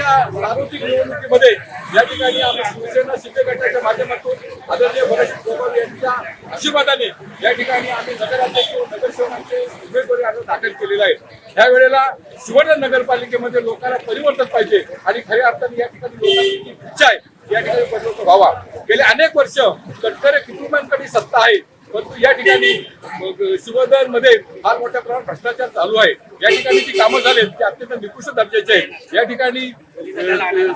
येत्या सार्वत्रिक निवडणुकीमध्ये या ठिकाणी आम्ही शिवसेना शिंदे गटाच्या माध्यमातून आदरणीय भरत गोपाल यांच्या आशीर्वादाने या ठिकाणी आम्ही नगराध्यक्ष नगरसेवकांचे उमेदवारी अर्ज दाखल केलेला आहे. या वेळेला सुवर्ण नगरपालिकेमध्ये लोकांना परिवर्तन पाहिजे आणि खऱ्या अर्थाने या ठिकाणी लोकांची इच्छा आहे या ठिकाणी परिवर्तन व्हावा. गेले अनेक वर्ष तटकरे कुटुंबांकडे सत्ता आहे. परंतु या ठिकाणी शिवधनमध्ये फार मोठ्या प्रमाणात भ्रष्टाचार चालू आहे. या ठिकाणी जी कामं झालेत ती अत्यंत निकृष्ट दर्जाची आहेत. या ठिकाणी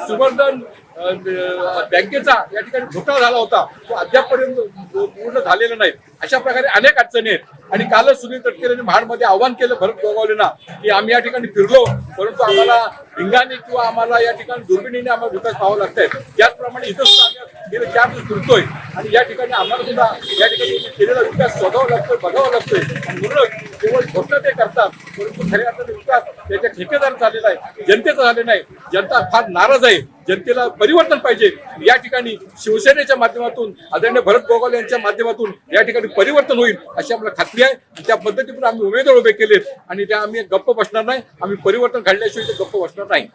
सुवर्धन बँकेचा या ठिकाणी घोटाळा झाला होता. तो अद्यापपर्यंत पूर्ण झालेला नाही. अशा प्रकारे अनेक अडचणी आहेत. आणि कालच सुनील तटकरेंनी महाडमध्ये आव्हान केलं भरत गोगावलेना की आम्ही या ठिकाणी फिरलो परंतु आम्हाला भिंगाने किंवा आम्हाला या ठिकाणी दुर्बिणीने आम्हाला विकास पाहावा लागतंय. त्याचप्रमाणे इथं सुद्धा आम्ही गेले चार दिवस फिरतोय. आणि या ठिकाणी आम्हाला सुद्धा या ठिकाणी केलेला विकास शोधावा लागतोय बघावा लागतोय. आणि म्हणूनच केवळ घोषणा ते करतात परंतु खऱ्या अर्थाने विकास त्याच्या ठेकेदार झालेला आहे जनतेचं झाले नाही. जनता फार नाराज आहे. जनतेला परिवर्तन पाहिजे. या ठिकाणी शिवसेनेच्या माध्यमातून आदरणीय भरत गोगाल यांच्या माध्यमातून या ठिकाणी परिवर्तन होईल अशी आम्हाला खात्री आहे. आणि त्या पद्धतीने आम्ही उमेदवार उभे केलेत. आणि त्या आम्ही गप्प बसणार नाही. आम्ही परिवर्तन घडल्याशिवाय ते गप्प बसणार नाही.